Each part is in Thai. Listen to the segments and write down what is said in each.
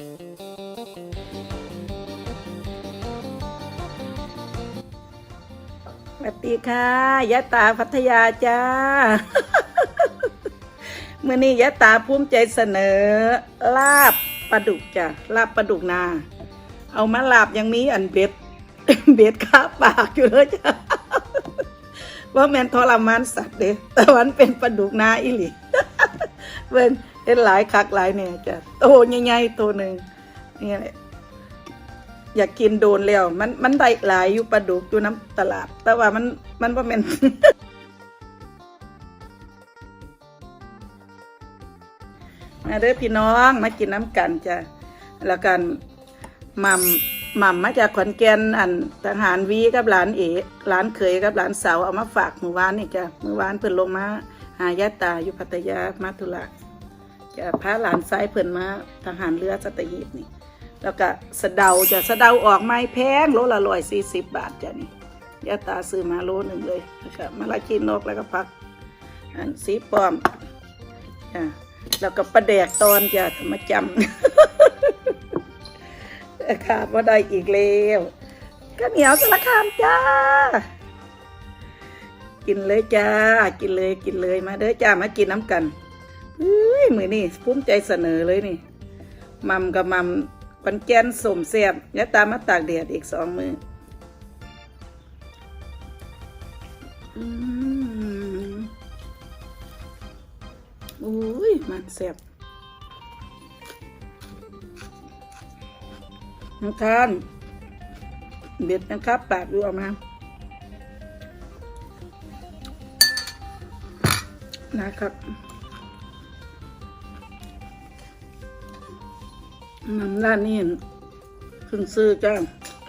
สวัสดีค่ะยะตาพัทยาจ้าเมื่อนี้ยะตาภูมิใจเสนอ ลาบปลาดุกจ้ะลาบปลาดุกนา เอามาลาบยังมีอันเบ็ดเบ็ดคาปากอยู่เลยจ้ะว่าแมนทรมานสัตว์เด้แต่วันเป็นปลาดุกนาอีหลีเบิ่ง ห็นหลายคักหลายเนี่ยจ้ะโตใหญ่ๆตัวหนึ่งนี่แหละอยากกินโดนแล้ว มันมันได้หลายอยู่ปลาดุกอยู่น้ำตลาด แต่ว่ามันมันบ่แม่นมาเด้อพี่น้องมากินน้ำกันจ้ะแล้วกันหม่ำหม่ำมาจากขอนแก่นอันทหารวีกับหลานเอกหลานเขยกับหลานสาวเอามาฝากมือวานนี่จ้ะมือวานเพิ่นลงมาหายายตาอยู่พัทยามาธุระ จะพาหลานซ้ายเพิ่นมาทหารเรือสัตหีบนี่ แล้วก็สะเดาจะสะเดาออกไม้แพงโลละร้อยสี่สิบบาทจ้ะนี่ยาตาซื้อมาโลหนึ่งเลยแล้วก็มาลาชีนกแล้วก็พักอันสีปลอมจ้ะแล้วก็ประแดกตอนจะมาจำขาดว่าได้อีกแล้วก็เหนียวสารคามจ้า กินเลยจ้า กินเลยกินเลยมาเด้อจ้ามากินน้ำกัน เฮ้ยมือนี่ภูมิใจเสนอเลยนี่มัมกับมัมปันแกนสมเสียบแล้วตามมาตากแดดอีกสองมืออืมอุ้ยมันเสียบน้องทานเบ็ดนะครับปากดูออกมานะครับ น้ำร้านนี้ขึ้นซื้อจ้า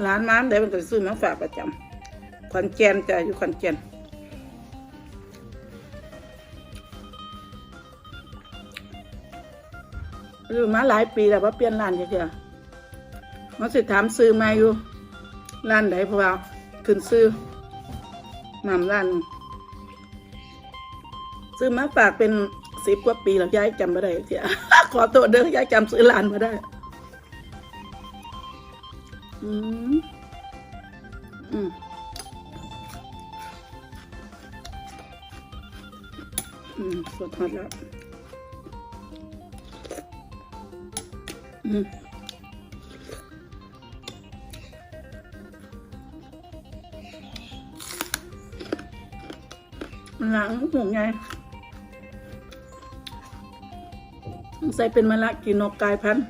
ร้านน้ำเดี๋ยวมันก็ซื้อมาฝากประจำขอนแก่นจ้าอยู่ขอนแก่นอยู่มาหลายปีแล้วว่าเปลี่ยนร้านเยอะๆมาสิถามซื้อมาอยู่ร้านไหนเพราะว่าขึ้นซื้อน้ำร้าน ซื้อมาฝากเป็นสิบกว่าปีแล้วยายจำไม่ได้เสียขอตัวเด้อย้ายจำซื้อร้านมาได้ อืมอืมอืมสดฮอตแล้วอืมหลังห่วงไงใส่เป็นมะละกินนกกายพันธุ์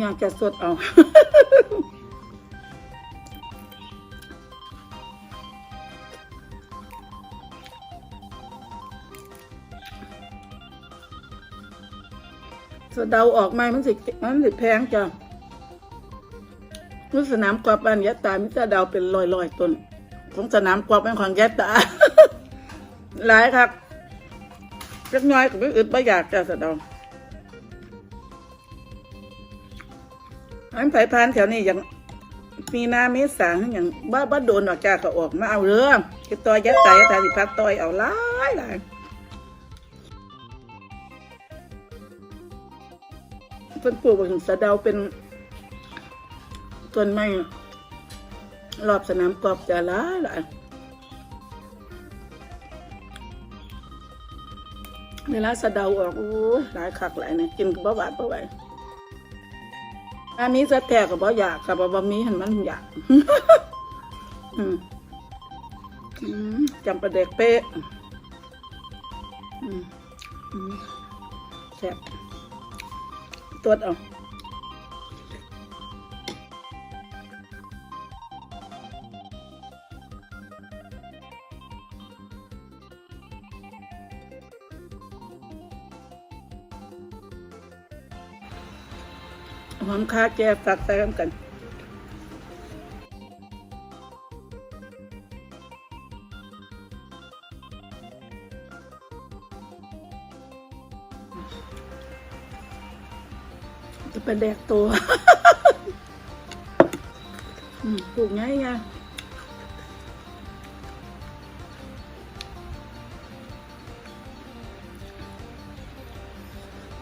อยากจะสดเอาสเดาออกไหมมันสิมันสิแพงจ้ะรู้สนามกอล์ฟบ้านยะตามิสะเดาเป็นลอยลอยต้นของสนามกอล์ฟเป็นของยะตา หลายครับเล็กน้อยก็ไม่อึดไม่อยากจะสะเดา อันไผ่พานแถวนี้อย่างมีนาเมษาอย่างบ้าบ้าโดนออกจากก็ออกมาเอาเรื่องคิดต่อยยัดไตยัดไตสิพัดต่อยเอาหลายหลายเพิ่นปลูกถึงสะเดาเป็นต้นไม้รอบสนามกอล์ฟจะหลายหลายเวลาสะเดาออกโอ้หลายคักหลายนะกินก็บ่หวานบ่ไหว อันนี้สแตกกับบ่อยากกับบ่มีเห็นมันอยากจำประเด็กเป๊ะแซ่บตรวจเอา มังค่าแจฝักใส่กันจะเป็นแดกตัวปลูกง่ายไง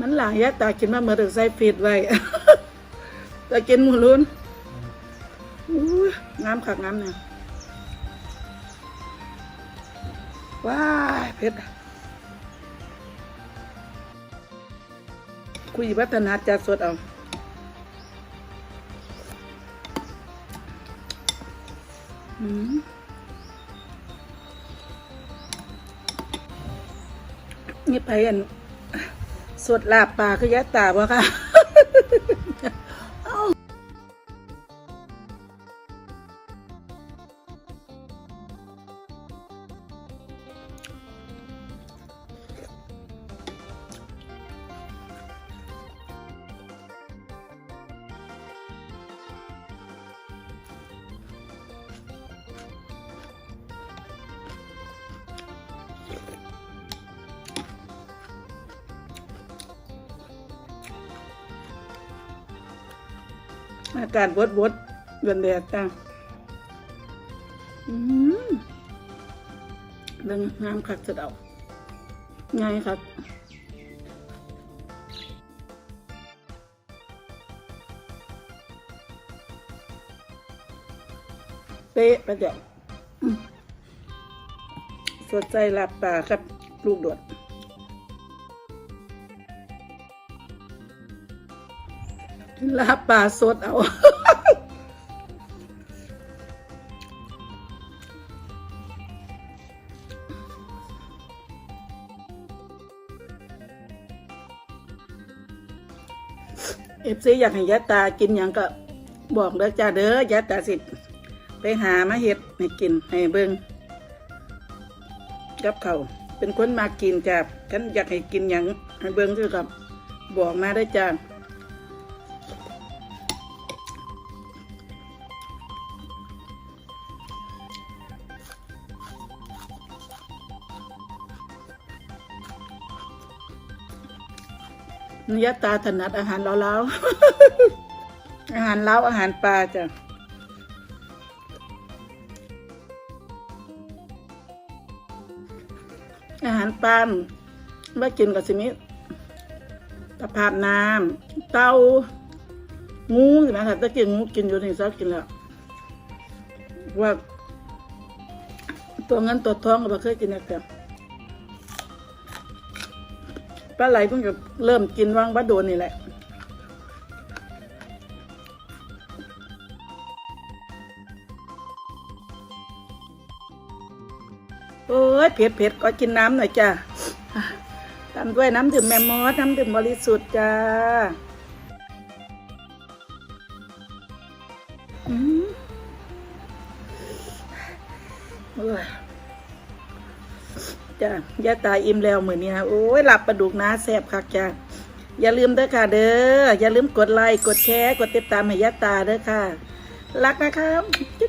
มันหลายยะตากินมาเหมื่อถึงใส่ฟีดไว้ แตากินหมูลุ้นน้ำขักน้ำเนี่ยว้าเผ็ดคุยวัฒนาจัดสดเอาอืมนี่ไปอันสดลาบปลาคือยะตาบ่ค่ะ อากาศบดบดเดือนแดดจ้าอืมเรื่องน้ำคักจะเดาไงครับเป๊ะประเดี๋ยวสดใจหลับตาครับ ลูกโดด ลาบปลาสดเอาเอฟซีอยากให้ยะตากินอย่างก็บอกเด้อจ้าเด้อยะตาสิไปหามาเห็ดให้กินให้เบิงกับเขาเป็นคนมากินจ้าฉันอยากให้กินอย่างให้เบิงคือกับบอกมาได้จ้า นยตาถนัดอาหารเล้าๆอาหารเล้าอาหารปลาจ้ะอาหารปลาไม่กินกับสิมิตะภาพน้ำเต้างูใช่ไหมคะตะกินงูกินอยู่ที่ซักกินแล้วว่าตัวเงินตัวทองก็ไม่เคยกินนะจ้ะ ปลาไหลเพิ่งจะเริ่มกินว่างวัดโดนนี่แหละโอ้ยเผ็ดเผ็ดก็กินน้ำหน่อยจ้าตามด้วยน้ำดื่มแมมมอสน้ำดื่มบริสุทธิ์จ้าอืมโอ้ย จ้ะย่าตายอิ่มแล้วเหมือนี้ฮะโอ้ยหลับปลาดุกนะแซ่บคักจ้ะอย่าลืมเด้อค่ะเด้ออย่าลืมกดไลค์กดแชร์กดติดตามให้ยาตาเด้อค่ะ รักนะครับจุ๊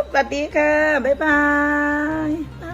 บๆสวัสดีค่ะ บ๊ายบาย